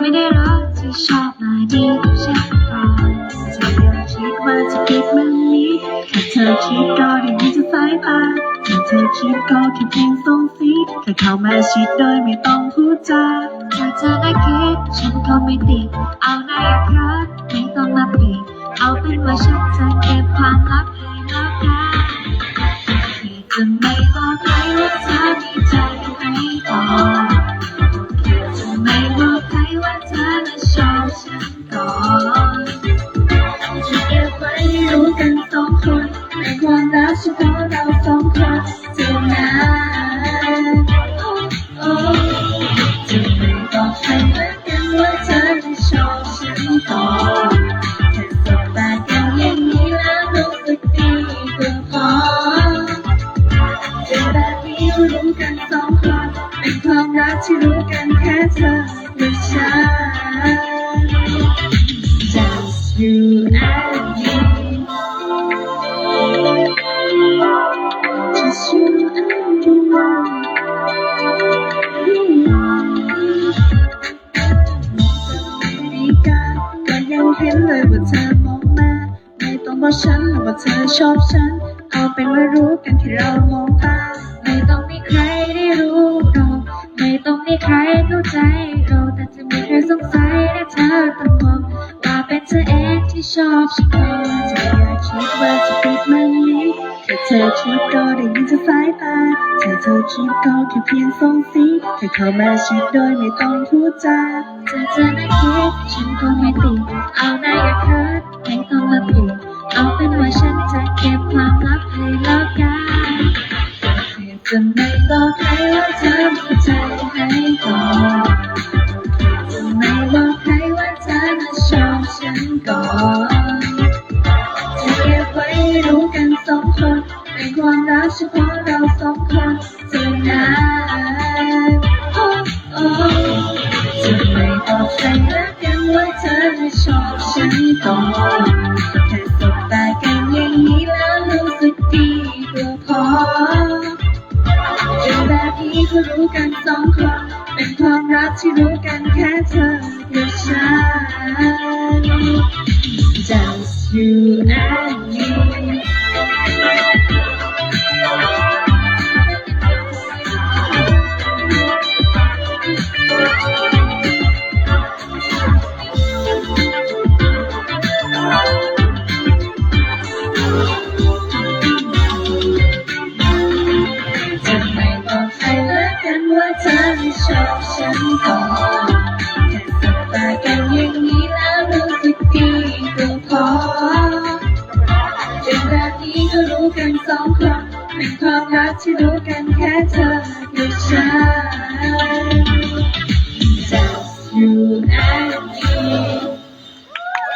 ไม่ได้รักที่ชอบมาดีกับฉันก่อนเธออย่าคิดว่าจะผิดมันนี้แค่เธอคิดก็ได้ยินจากสายตาแค่เธอคิดก็แค่เพียงสงสีแค่เข้ามาชิดโดยไม่ต้องพูดจาถ้าเธอได้คิดฉันก็ไม่ติดเอาหน้าอยากรักไม่ต้องมาปิดเอาเป็นว่าฉันจะเก็บความลับ ความรักเฉพาะเราสองคนเท่านั้นโอ้โอ้จะไม่บอกใครเหมือนกันว่าเธอจะชอบฉันก่อแค่สบตากันอย่างนี้แล้วรู้สึกดีก็พอเป็นแบบนี้รู้กันสองคนเป็นความรักที่รู้กันแค่เธอกับฉัน ว่าเธอชอบฉัน เอาเป็นว่ารู้กันที่เรามองตา ไม่ต้องมีใครได้รู้หรอกไม่ต้องมีใครเข้าใจเราแต่จะมีใครสงสัยและเธอต้องบอกว่าเป็นเธอเองที่ชอบฉันก่อจะอย่าคิดว่าจะปิดมันนี้แค่เธอคิดก็ได้ยินจากสายตาแค่เธอคิดก็แค่เพียงส่งสีแค่เข้ามาชิดโดยไม่ต้องพูดจาเธอเธอได้คิดฉันก็ไม่ติดเอาหน้าอย่าเคิดไม่ต้องมาปิด จะเก็บความลับให้แล้วกันจะไม่บอกใครว่าเธอมีใจให้ก่อนจะไม่บอกใครว่าเธอมาชอบฉันก่อนจะเก็บไว้รู้กันสองคนเป็นความรักเฉพาะเราสองคนเท่านั้นโอ้โอ้จะไม่บอกใครแล้วกันว่าเธอจะชอบฉันก่อน สองคน เป็นความรักที่รู้กันแค่เธอกับฉัน Just you and me กันว่าเธอไม่ชอบฉันก่อนแค่สบตากันอย่างนี้แล้วรู้สึกดีก็พอเรื่องแบบนี้ก็รู้กันสองคนเป็นความรักที่รู้กันแค่เธอกับฉัน